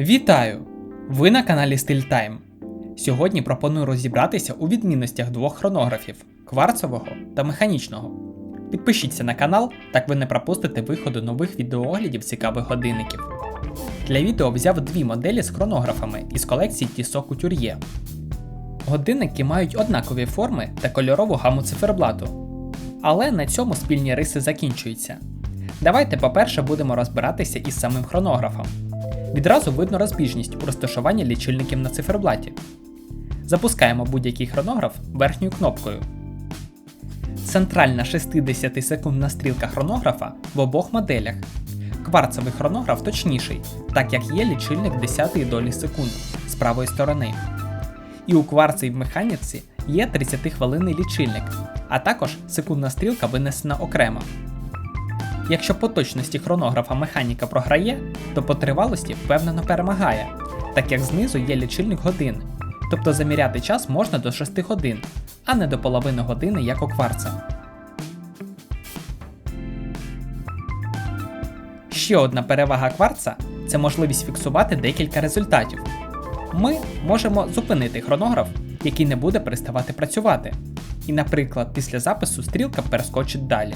Вітаю! Ви на каналі Style Time. Сьогодні пропоную розібратися у відмінностях двох хронографів кварцового та механічного. Підпишіться на канал, так ви не пропустите виходу нових відеооглядів цікавих годинників. Для відео взяв дві моделі з хронографами із колекції Tissot Couturier. Годинники мають однакові форми та кольорову гаму циферблату. Але на цьому спільні риси закінчуються. Давайте, по-перше, будемо розбиратися із самим хронографом. Відразу видно розбіжність у розташуванні лічильників на циферблаті. Запускаємо будь-який хронограф верхньою кнопкою. Центральна 60-секундна стрілка хронографа в обох моделях. Кварцевий хронограф точніший, так як є лічильник 10 долі секунд з правої сторони. І у кварці в механіці є 30-хвилинний лічильник, а також секундна стрілка винесена окремо. Якщо по точності хронографа механіка програє, то по тривалості впевнено перемагає, так як знизу є лічильник годин, тобто заміряти час можна до 6 годин, а не до половини години, як у кварца. Ще одна перевага кварца це можливість фіксувати декілька результатів. Ми можемо зупинити хронограф, який не буде переставати працювати. І, наприклад, після запису стрілка перескочить далі.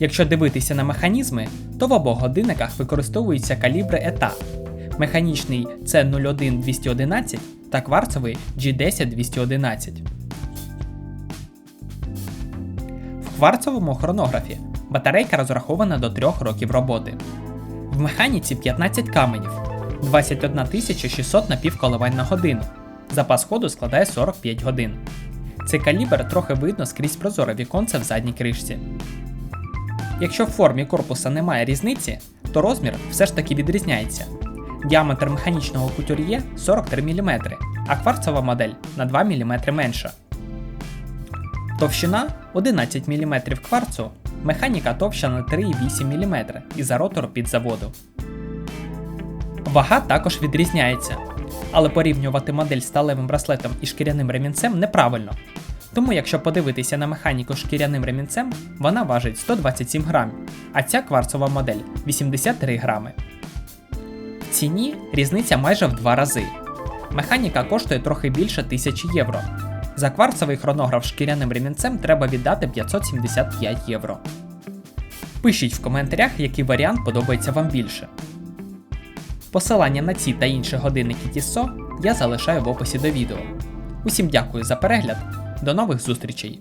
Якщо дивитися на механізми, то в обох годинниках використовуються калібри ета. Механічний c 01211 та кварцевий G10211. В кварцевому хронографі батарейка розрахована до 3 років роботи. В механіці 15 каменів, 21 600 напівколивань на годину. Запас ходу складає 45 годин. Цей калібр трохи видно скрізь прозоре віконце в задній кришці. Якщо в формі корпуса немає різниці, то розмір все ж таки відрізняється. Діаметр механічного кутюр'є 43 мм, а кварцева модель на 2 мм менша. Товщина 11 мм кварцу, механіка товща на 3,8 мм із-за ротору під заводу. Вага також відрізняється, але порівнювати модель з сталевим браслетом і шкіряним ремінцем неправильно. Тому, якщо подивитися на механіку шкіряним ремінцем, вона важить 127 грамів, а ця кварцова модель 83 грами. В ціні різниця майже в два рази. Механіка коштує трохи більше 1000 євро. За кварцевий хронограф шкіряним ремінцем треба віддати 575 євро. Пишіть в коментарях, який варіант подобається вам більше. Посилання на ці та інші годинники Tissot я залишаю в описі до відео. Усім дякую за перегляд, до нових зустрічей!